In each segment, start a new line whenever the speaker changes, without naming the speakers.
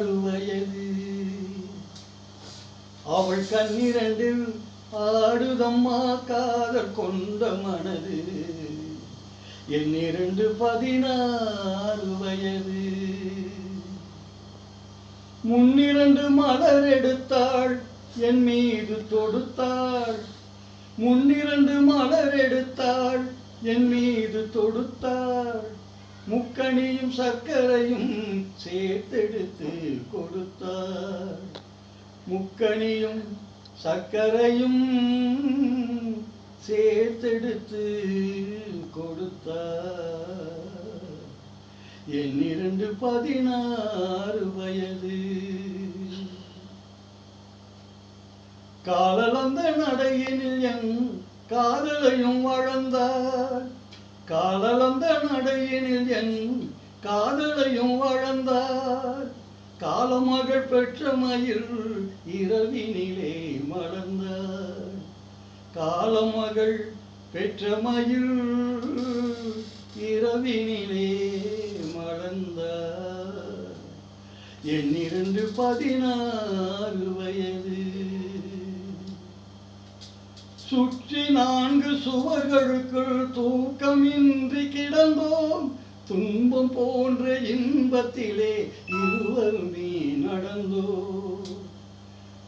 பதினாறு அவள் கண்ணிரண்டில் ஆடுதம்மா காதல் கொண்ட மனது. என் இரண்டு பதினாறு வயது. முன்னிரண்டு மலர் எடுத்தாள் என் மீது தொடுத்தாள். முன்னிரண்டு மலர் எடுத்தாள் என் மீது தொடுத்தாள். முக்கணியும் சர்க்கரையும் சேர்த்தெடுத்து கொடுத்தார். முக்கணியும் சர்க்கரையும் சேர்த்தெடுத்து கொடுத்தார். என் இரண்டு பதினாறு வயது. காலலந்த நடையினில் என் காதலையும் வளர்ந்தார். காலலந்த நடையினில் என் காதலையும் வளர்ந்தார். காலமகள் பெற்ற மயில் இரவினிலே மலர்ந்தார். காலமகள் பெற்ற மயில் இரவினிலே மலர்ந்தார். என் இரண்டு பதினாறு வயது. சுற்றி நான்கு சுவர்களுக்குள் தூக்கமின்றி கிடந்தோம். துன்பம் போன்ற இன்பத்திலே இருவருமே நடந்தோ.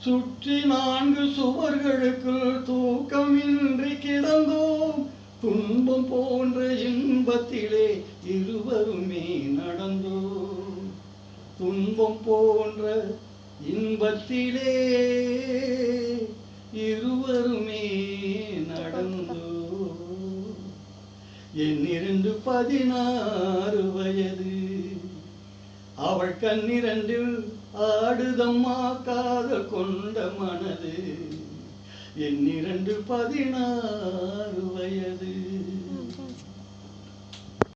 சுற்றி நான்கு சுவர்களுக்குள் தூக்கமின்றி கிடந்தோம் துன்பம் போன்ற இன்பத்திலே இருவருமே நடந்தோம் துன்பம் போன்ற இன்பத்திலே இருவருமே நடந்தோ என் இரண்டு பதினாறு வயது. அவள் கண்ணிரண்டில் ஆடுதம்மா காதல் கொண்ட மனது. என் இரண்டு பதினாறு